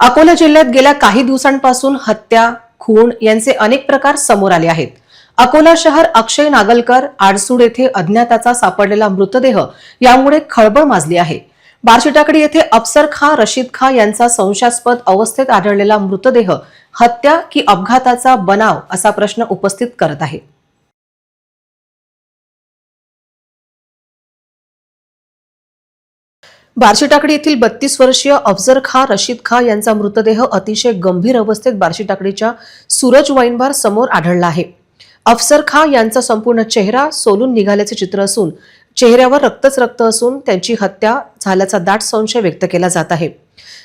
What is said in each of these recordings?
अकोला जिल्ह्यात गेल्या काही दिवसांपासून हत्या खून यांचे अनेक प्रकार समोर आले आहेत. अकोला शहर अक्षय नागलकर आडसूड येथे अज्ञाताचा सापडलेला मृतदेह यामुळे खळबळ माजली आहे. बार्शीटाकडी येथे अफसर खां रशीद खां यांचा संशयास्पद अवस्थेत आढळलेला मृतदेह हत्या की अपघाताचा बनाव असा प्रश्न उपस्थित करत आहे. बार्शीटाकडी येथील बत्तीस वर्षीय अफजर खा रशीद खा यांचा मृतदेह अतिशय गंभीर अवस्थेत बार्शीटाकडीच्या सूरज वाईनबार समोर आढळला आहे. अफसर खा यांचा संपूर्ण चेहरा सोलून निघाल्याचे चित्र असून चेहऱ्यावर रक्तच रक्त असून त्यांची हत्या झाल्याचा दाट संशय व्यक्त केला जात आहे.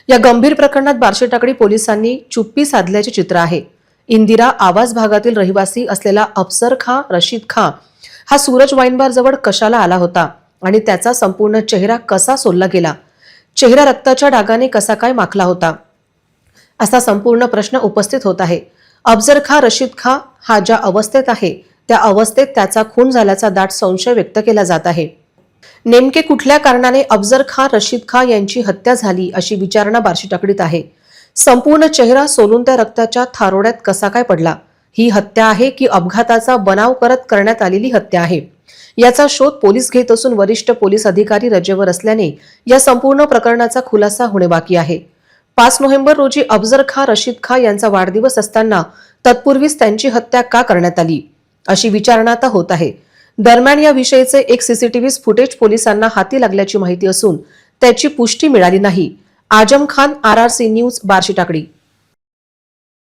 या गंभीर प्रकरणात बार्शीटाकडी पोलिसांनी चुप्पी साधल्याचे चित्र आहे. इंदिरा आवाज भागातील रहिवासी असलेला अफसर खा रशीद खा हा सूरज वाईनबार जवळ कशाला आला होता? आणि त्याचा संपूर्ण चेहरा कसा सोलला गेला? चेहरा रक्ताच्या डागाने कसा काय माखला होता? असा संपूर्ण प्रश्न उपस्थित होत आहे. अफजर खा रशीद खा हा ज्या अवस्थेत आहे त्या अवस्थेत त्याचा खून झाल्याचा दाट संशय व्यक्त केला जात आहे. नेमके कुठल्या कारणाने अफजर खा रशीद खा यांची हत्या झाली अशी विचारणा बार्शी टकडीत आहे? संपूर्ण चेहरा सोलून त्या रक्ताच्या थारोड्यात कसा काय पडला? ही हत्या आहे की अपघाताचा बनाव करत करण्यात आलेली हत्या आहे? याचा शोध पोलीस घेत असून वरिष्ठ पोलीस अधिकारी रजेवर असल्याने या संपूर्ण प्रकरणाचा खुलासा होणे बाकी आहे. पाच नोव्हेंबर रोजी अफजर खा रशीद खा यांचा वाढदिवस असताना तत्पूर्वीच त्यांची हत्या का करण्यात आली? अशी विचारणा आता होत आहे. दरम्यान या विषयीचे एक सीसीटीव्ही फुटेज पोलिसांना हाती लागल्याची माहिती असून त्याची पुष्टी मिळाली नाही. Azam Khan R R C news Barshi Takdi